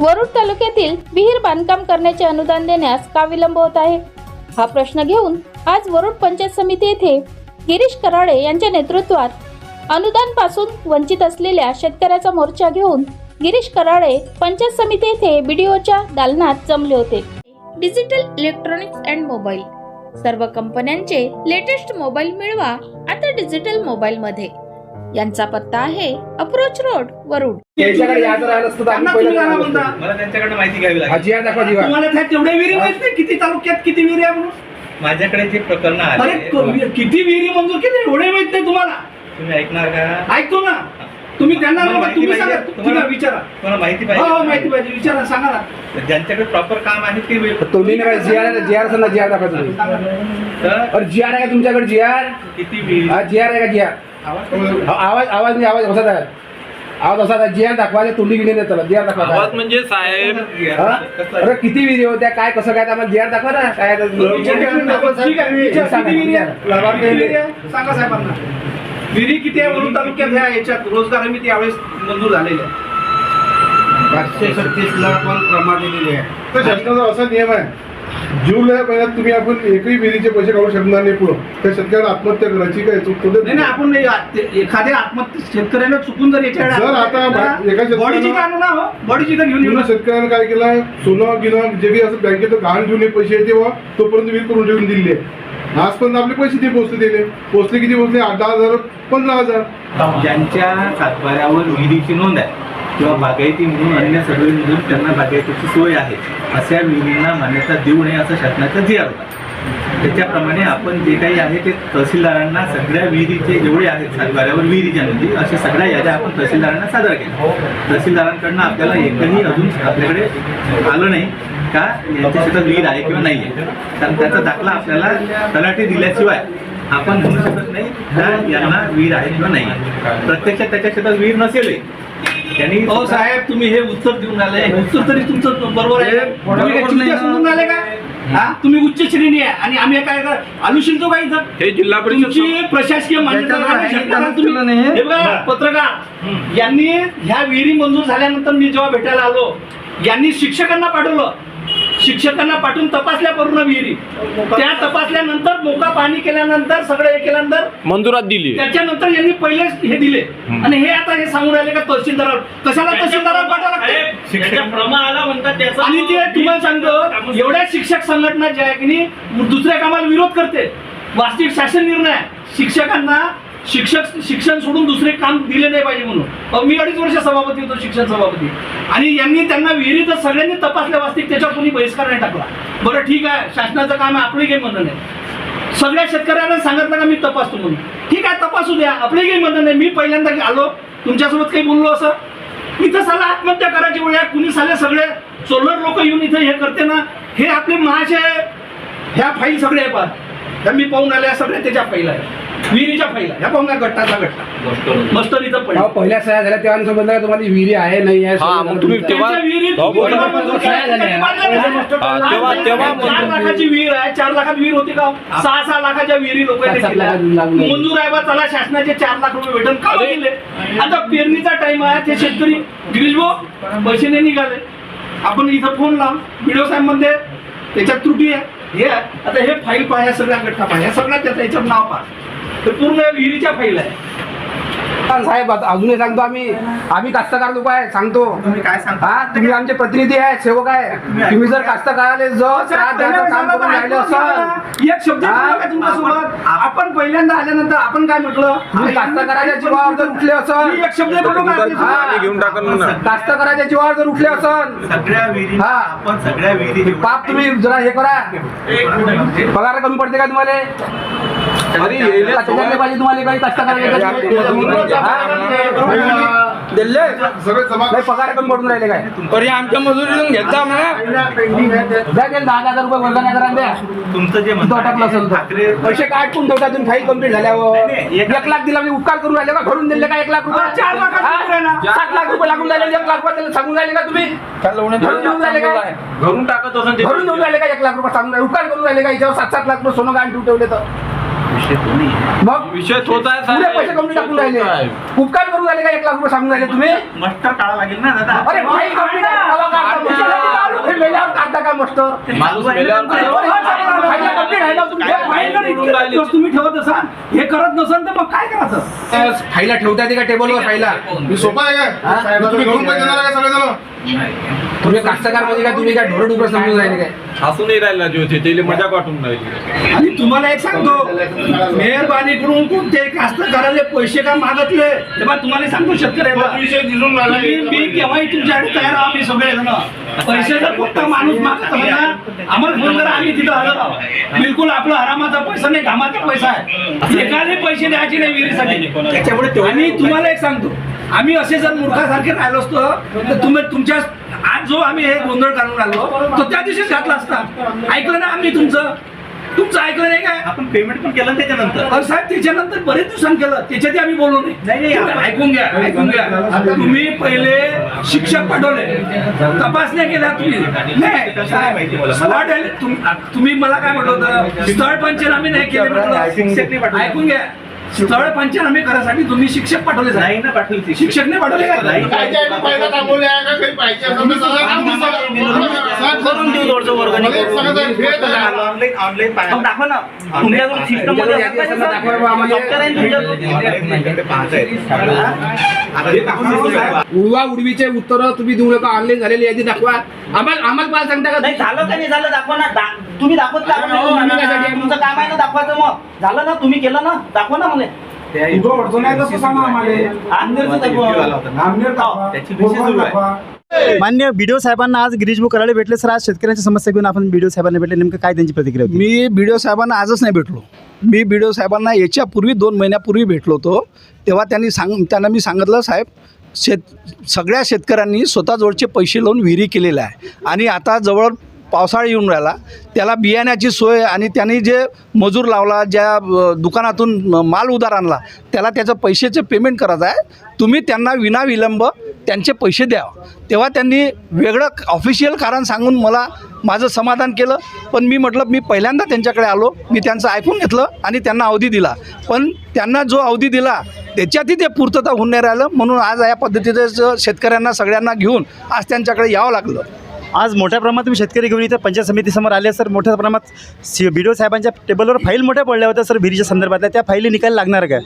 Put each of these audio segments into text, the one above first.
वरुड तालुक्यातील विहीर बांधकाम करण्याचे अनुदान देण्यास का विलंब होत आहे? हा प्रश्न घेऊन आज वरुड पंचायत समिती येथे गिरीश कराळे यांच्या नेतृत्वात अनुदानपासून वंचित असलेल्या शेतकऱ्याचा मोर्चा घेऊन गिरीश कराळे पंचायत समिती येथे बीडीओच्या दालनात जमले होते. Digital electronics and mobile. सर्व कंपन्यांचे लेटेस्ट मोबाईल मिळवा आता डिजिटल मोबाईल मध्ये यांचा पत्ता आहे अप्रोच रोड वरुड. त्यांच्याकडे यायचं राहिलं असतं तर आम्ही त्यांना तुम्ही जाणार. मला त्यांच्याकडे माहिती घ्यावी लागेल. आजी आहे दाखवा जीवा. तुम्हाला त्या तेवढ्या विहिरी माहीत नाही? किती तालुक्यात किती विहिरी आहे म्हणून? माझ्याकडे जे प्रकरण अरे आले तो- किती विहिरी मंजूर? केली एवढे माहीत नाही तुम्हाला? तुम्ही ऐकणार का? ऐकतो ना. तुम्ही त्यांना तुम्हाला तुम्ही सांगा पाहिजे? आहे विचारा. तुम्हाला माहिती हो हो पाहिजे माहिती पाहिजे. विचारा सांगा ना. तर ज्यांच्याकडे प्रॉपर काम आहे ते वेळ- नाही ना दाखवा तुम्ही. तर अरे जी आर आहे का तुमच्याकडे? G R? किती विहिरी- हा जी आर आहे का जी आर? आवाज आवाज नाही आवाज असाच आहे आवाज असाच आहे जी आर दाखवा ते तोंडी गिनी नाही त्याला जी आर दाखवा आवाज. म्हणजे साहेब हा? अरे किती विहिरी होत्या काय कसं काय आम्हाला जी आर दाखवा ना काय ठीक आहे विचार सांगा, किती विहिरी आहे? विचारा. किती विहिरी आहे? सांगा साहेबांना विहिरी किती आहे वरून तालुक्यात ह्या याच्यात रोजगार हमी यावेळेस मंजूर झालेले आहे पाचशे छत्तीस ला पण प्रमाण दिलेली आहे तर शासनाचा असा नियम आहे जून महिन्यात तुम्ही आपण एकही विहिरीचे पैसे काढू शकणार नाही पुढं. त्या शेतकऱ्याला आत्महत्या करायची काय? चूक नाही नाही आपण नाही, आ- ते- एखाद्या आत्महत्या शेतकऱ्याला चुकून जर आता बा- एका शेतकऱ्याला- बॉडीची का आणू ना हो बॉडीची तर घेऊन येऊ पूर्ण ना. शेतकऱ्यानं काय केलं सोनं गिनं जे काही असं बँकेत गहाण ठेवून हे पैसे येते व तोपर्यंत विहीर करून ठेवून दिले. आजपर्यंत आपले पैसे ते पोहोचले दिले पोहोचले किती पोहोचले? आठ दहा हजार पंधरा हजार. ज्यांच्या सातबाऱ्यावर विहिरीची नोंद आहे. किंवा बागायती म्हणून अन्य सर्व म्हणून त्यांना बागायतीची सोय आहे. अशा विहिरींना मान्यता देऊ नये असं शासनाचा जी होता. त्याच्याप्रमाणे आपण जे काही आहे ते तहसीलदारांना सगळ्या विहिरीचे जेवढे आहेत सातबाऱ्यावर विहिरीच्या नोंदी अशा सगळ्या याद्या आपण तहसीलदारांना सादर केल्या. तहसीलदारांकडनं आपल्याला एकही अजून आपल्याकडे आलं नाही का यांच्या शेतात विहीर आहे किंवा नाही आहे. कारण त्याचा दाखला आपल्याला तलाठी दिल्याशिवाय आपण म्हणू शकत नाही का यांना विहीर आहे किंवा नाही प्रत्यक्षात त्याच्या शेतात विहीर नसेलही. त्यांनी हो साहेब तुम्ही हे उत्तर देऊन आले. उत्तर तरी तुमचं बरोबर आहे. तुम्ही काय चिंता समजून आले का? हा? तुम्ही उच्च श्रेणी आहे आणि आम्ही काय कर आलू शिंतो का इथं हे जिल्हा परिषद तुमची प्रशासकीय मान्यता आहे, शेतकऱ्याला तुम्ही- हे बघा, पत्रकार यांनी ह्या विहिरी मंजूर झाल्यानंतर मी जेव्हा भेटायला आलो यांनी शिक्षकांना पाठवलं. शिक्षकांना पाठवून तपासल्या पूर्ण विहिरी. त्या तपासल्यानंतर मोका पाणी केल्यानंतर सगळं हे केल्यानंतर मंजुरात दिली. त्याच्यानंतर यांनी पहिले हे दिले. आणि हे आता हे सांगून राहिले का तहसीलदार कशाला तहसीलदार पाठवा लागते? आणि ते तुम्हाला सांगतो एवढ्या शिक्षक संघटना ज्या आहे की नाही दुसऱ्या कामाला विरोध करते. वास्तविक शासन निर्णय. शिक्षकांना शिक्षक शिक्षण सोडून दुसरे काम दिले नाही पाहिजे म्हणून. अहो, मी अडीच वर्ष सभापती होतो शिक्षण सभापती. आणि यांनी त्यांना विहिरीत सगळ्यांनी तपासल्या वाचतील त्याच्यावर कोणी बहिष्कार नाही टाकला. बरं ठीक आहे शासनाचं काम आहे आपली काही म्हणणं नाही. सगळ्या शेतकऱ्यांना सांगितलं का मी तपासतो म्हणून. ठीक आहे तपासू द्या आपलंही काही म्हणणं नाही. मी पहिल्यांदा आलो तुमच्यासोबत काही बोललो असं. इथं साला आत्महत्या करायची वेळ आहे कुणी साले सगळे चोलर लोक येऊन इथं हे करते ना हे आपले महाशय ह्या फाईल सगळे आहे पहा. ह्या मी पाहून आल्या सगळ्या त्याच्या आहे. विहिरीच्या आहे. ह्या पाहून काय गट्टाचा गट्टा मस्त इथं अहो, पडलं पहिल्या सह्या झाल्या तेव्हा समजलं का तुम्हाला विहिरी आहे नाही आहे हा, मग तुम्ही तेव्हा- त्यांच्या विहिरीत हो, बोला. नाही. हा, चार लाखाची विहीर आहे चार लाखात विहीर होती का? सहा सहा लाखाच्या विहिरी सात- सात लोकांनी लाखात लागून गेली. मंजूर आहे बा चला शासनाचे चार लाख रुपये भेटून. का अरे. दिले आता पेरणीचा टाइम आहे ते शेतकरी गिरीश भाऊ पैसे नाही निघाले. आपण इथं फोन लाव. व्हिडिओ साहेबमध्ये त्याच्यात त्रुटी आहे. हे आता हे फाईल पहा सगळ्या गठ्ठा पहा या सगळ्या त्याचं याच्यावर नाव पहा. तर पूर्ण विहिरीच्या फाईल आहे. साहेब अजूनही सांगतो आम्ही. आम्ही कास्तकार लोक आहे सांगतो. तुम्ही काय सांगता? हा तुम्ही आमचे प्रतिनिधी आहे सेवक आहे. तुम्ही जर कास्तकाराले जर त्रास द्यायचं काम करून राहिले असाल एक शब्द हा? बोलू का तुमच्यासोबत आपण पहिल्यांदा आल्यानंतर आपण काय म्हटलं? तुम्ही कास्तकाराच्या जीवावर जर उठले असाल एक शब्द बोलू का आपल्यासोबत? हा. आम्ही घेऊन टाकन ना. कास्तकाराच्या जीवावर जर उठले असाल सगळ्या विहिरी हा. आपण सगळ्या विहिरी पाप तुम्ही जरा हे करा. पगार कमी पडते का तुम्हाला? पाहिजे तुम्हाला काही कास्तकाराच्या या-? दिले. सगळे जमा नाही पगार कमी पडून राहिले काय? तरी आमच्या मजुरीतून घेता म्हणा. द्या ते दहा हजार रुपये वर्गाने करा द्या. तुमचं जे पैसे ठेवता तुम्ही फाईल कंप्लीट झाल्यावर एक- लाख दिला म्हणजे उपकार करून राहिले का? घडून दिले का एक लाख रुपये? चार ना. सात लाख रुपये लागून राहिले एक लाख रुपये त्याला सांगून राहिले का तुम्ही? घरून राहिले काय घरून टाकत असून घरून देऊन राहिले का एक लाख रुपये सांगून राहिले? उपकार करून राहिले का? याच्यावर सात सात लाख रुपये सोनं गाण ठेवले तर. मग विषय तोच आहे पुढे पैसे कमी टाकून राहिले. उपकार करून राहिले का एक लाख रुपये सांगून राहिले तुम्ही? मस्टर काढा लागेल ना दादा. अरे भाई कंप्लीट मेल्यावर काढता का मस्टर माणूस मेल्यावर काय? फाईला तुम्ही. ठेवत असाल हे करत नसाल तर मग काय करायचं? फाईला ठेवता येते का टेबलवर फाईला मी सोपा आहे काय तुम्ही घेऊन पैसे देणार आहे का सगळे तुम्ही कास्तकारमध्ये काय तुम्ही काय ढोरं डुकर समजून राहिले काय? हसून नाही राहिला ज्योती त्याला मजा वाटून राहिली. आणि तुम्हाला एक सांगतो मेहरबानी करून कोणते कास्तकाराले पैसे का मागतले? तेव्हा तुम्हाला सांगतो शेतकऱ्याला. मी मी केव्हाही तुमच्याकडे तयार आहो आम्ही सगळे जण. पैसे जर फक्त माणूस मागत असेल ना? आम्हाला फोन करा आम्ही तिथं हजर आहोत. बिलकुल आपला आरामाचा पैसा नाही घामाचा पैसा आहे. एकाने पैसे द्यायचे नाही विहिरीसाठी. त्याच्यामुळे आणि तुम्हाला एक सांगतो आम्ही असे जर मूर्खासारखे राहिलो असतो तर तुम्ही तुमच्या आज जो आम्ही हे गोंधळ घालून आलो तो त्या दिवशीच घातला असता. ऐकलं ना आम्ही तुमचं? तुमचं ऐकलं नाही काय? आपण पेमेंट पण केलं त्याच्यानंतर. साहेब त्याच्यानंतर बरेच दिवसांनी केलं. त्याच्यात आम्ही बोललो नाही. ऐकून घ्या ऐकून घ्या. तुम्ही पहिले शिक्षक पाठवले. तपासण्या केल्या तुम्ही. नाही तुम्ही मला काय म्हटलं होतं? स्थळ पंचनामे नाही केले म्हटलं. ऐकून घ्या. स्थळ पंचनामे करायसाठी तुम्ही शिक्षक पाठवले. नाही ना पाठवली ती. शिक्षक नाही. पाठवले का नाही. करून देऊ वर्गणी हे ऑनलाईन ऑनलाईन दाखवा ना. सिस्टममध्ये उडवा उडवीचे उत्तर तुम्ही देऊ नका. ऑनलाईन झालेली यादी दाखवा. आम्हाला आम्हाला मला सांगता का? नाही झालं का नाही झालं? दाखवा ना. तुम्ही दाखवत का अरे हो, आम्ही साठी- तुमचं काम आहे ना दाखवायचं मग. झालं ना तुम्ही केलं ना दाखवा ना मला. दाखवा. त्याची आहे. मान्य बीडीओ साहेबांना आज गिरीश भाऊ करायला भेटले. सर आज शेतकऱ्यांच्या समस्या घेऊन आपण बीडीओ साहेबांना भेटले. नेमकं काय त्यांची प्रतिक्रिया होती? मी बी डी ओ साहेबांना आजच नाही भेटलो. मी बी डी ओ साहेबांना याच्यापूर्वी दोन महिन्यापूर्वी भेटलो होतो. तेव्हा त्यांनी सांग त्यांना मी सांगितलं साहेब शेत सगळ्या शेतकऱ्यांनी स्वतःजवळचे पैसे लावून विहिरी केलेल्या आहे. आणि आता जवळ पावसाळा येऊन राहिला. त्याला बियाण्याची सोय आणि त्यांनी जे मजूर लावला ज्या दुकानातून माल उधार आणला त्याला त्याचं पैशाचे पेमेंट करायचं आहे. तुम्ही त्यांना विनाविलंब त्यांचे पैसे द्या. तेव्हा त्यांनी वेगळं ऑफिशियल कारण सांगून मला माझं समाधान केलं. पण मी म्हटलं मी पहिल्यांदा त्यांच्याकडे आलो. मी त्यांचं ऐकून घेतलं आणि त्यांना अवधी दिला. पण त्यांना जो अवधी दिला त्याच्यातही ते पूर्तता होऊन नाही राहिलं. म्हणून आज या पद्धतीचं शेतकऱ्यांना सगळ्यांना घेऊन आज त्यांच्याकडे यावं लागलं. आज मोठ्या प्रमाणात तुम्ही शेतकरी घेऊन इथं पंचायत समितीसमोर आले सर मोठ्या प्रमाणात सी बी साहेबांच्या टेबलवर फाईल मोठ्या पडल्या होत्या सर विहिरीच्या संदर्भातल्या. त्या फाईली निकाल लागणार काय?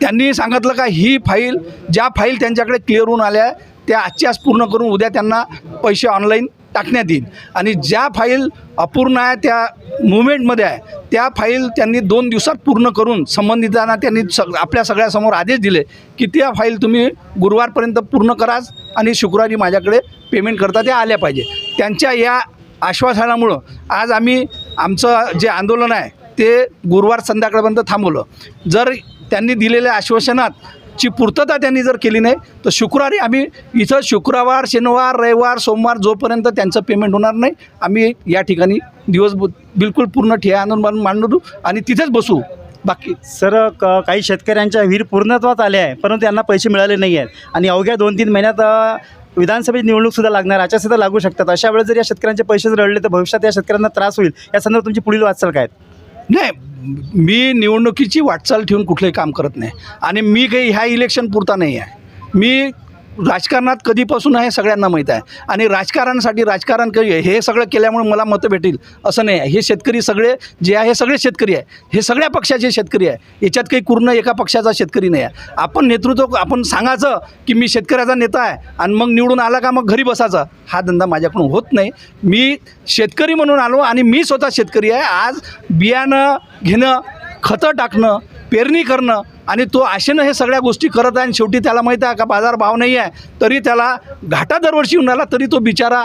त्यांनी सांगितलं का ही फाईल ज्या फाईल त्यांच्याकडे क्लिअर होऊन आल्या त्या आजची आज पूर्ण करून उद्या त्यांना पैसे ऑनलाईन टाकण्यात येईल. आणि ज्या फाईल अपूर्ण आहे त्या मुवमेंटमध्ये आहे त्या फाईल त्यांनी दोन दिवसात पूर्ण करून संबंधितांना त्यांनी सग आपल्या सगळ्यासमोर आदेश दिले की त्या फाईल तुम्ही गुरुवारपर्यंत पूर्ण कराच आणि शुक्रवारी माझ्याकडे पेमेंट करता त्या आल्या पाहिजे. त्यांच्या या आश्वासनामुळं आज आम्ही आमचं जे आंदोलन आहे ते गुरुवार संध्याकाळपर्यंत थांबवलं. जर त्यांनी दिलेल्या आश्वासनात ची पूर्तता त्यांनी जर केली नाही तर शुक्रवारी आम्ही इथं शुक्रवार शनिवार रविवार सोमवार जोपर्यंत त्यांचं पेमेंट होणार नाही आम्ही या ठिकाणी दिवस बिलकुल पूर्ण ठिया आंदोलन मांडू आणि तिथेच बसू. बाकी सर क काही शेतकऱ्यांच्या विहीर पूर्णत्वात आल्या आहे परंतु त्यांना पैसे मिळाले नाही आहेत. आणि अवघ्या दोन तीन महिन्यात विधानसभेची निवडणूकसुद्धा लागणार आचारसुद्धा लागू शकतात. अशा वेळेस जर या शेतकऱ्यांचे पैसे जर रडले तर भविष्यात या शेतकऱ्यांना त्रास होईल. या संदर्भात तुमची पुढील वाटचाल काय? नाही मी निवडणुकीची वाटचाल ठेवून कुठलंही काम करत नाही. आणि मी काही ह्या इलेक्शन पुरता नाही आहे. मी राजकारणात कधीपासून आहे सगळ्यांना माहीत आहे. आणि राजकारणासाठी राजकारण कधी हे सगळं केल्यामुळे मला मतं भेटेल. असं नाही आहे. हे शेतकरी सगळे जे आहे हे सगळे शेतकरी आहे. हे सगळ्या पक्षाचे शेतकरी आहे. याच्यात काही पूर्ण एका पक्षाचा शेतकरी नाही आहे. आपण नेतृत्व आपण सांगायचं की मी शेतकऱ्याचा नेता आहे आणि मग निवडून आला का मग घरी बसायचं? हा धंदा माझ्याकडून होत नाही. मी शेतकरी म्हणून आलो आणि मी स्वतः शेतकरी आहे. आज बियाणं घेणं खतं टाकणं पेरणी करणं आणि तो आशेनं हे सगळ्या गोष्टी करत आहे आणि शेवटी त्याला माहीत आहे का बाजार भाव नाही आहे तरी त्याला घाटा दरवर्षी येऊन राहिला तरी तो बिचारा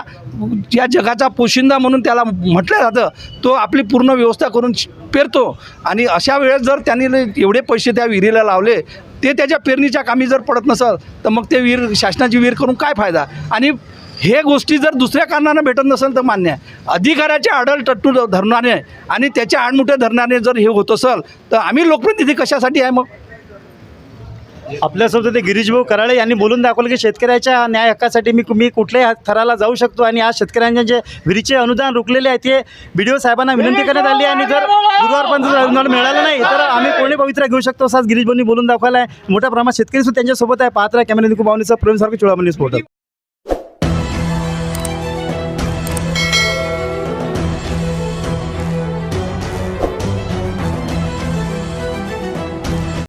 या जगाचा पोशिंदा म्हणून त्याला म्हटलं जातं. तो आपली पूर्ण व्यवस्था करून पेरतो. आणि अशा वेळेस जर त्यांनी एवढे पैसे त्या विहिरीला लावले ते त्याच्या पेरणीच्या कामी जर पडत नसेल तर मग ते विहीर शासनाची विहीर करून काय फायदा? आणि हे गोष्टी जर दुसऱ्या कारणानं भेटत नसेल तर मान्य आहे. अधिकाऱ्याचे आडल टट्टू धरणाने आणि त्याच्या आडमुठ्या धरणाने जर हे होत असेल तर आम्ही लोकप्रतिनिधी कशासाठी आहे मग? आपल्यासोबत ते गिरीशभाऊ कराळे. यांनी बोलून दाखवलं की शेतकऱ्याच्या न्याय हक्कासाठी मी मी कुठल्याही थराला जाऊ शकतो आणि आज शेतकऱ्यांच्या जे विहिरीचे अनुदान रुकलेले आहे ते बी डी ओ साहेबांना विनंती करण्यात आली आणि जर गुरुवारपर्यंत जर अनुदान मिळालं नाही तर आम्ही कोणी पवित्रा घेऊ शकतो असं आज गिरीशभाऊंनी बोलून दाखवला आहे. मोठ्या प्रमाणात शेतकरी सुद्धा त्यांच्यासोबत आहे. पात्र कॅमेरा निकू बावनीचा प्रेम सारखं चुळामणी स्फोटक.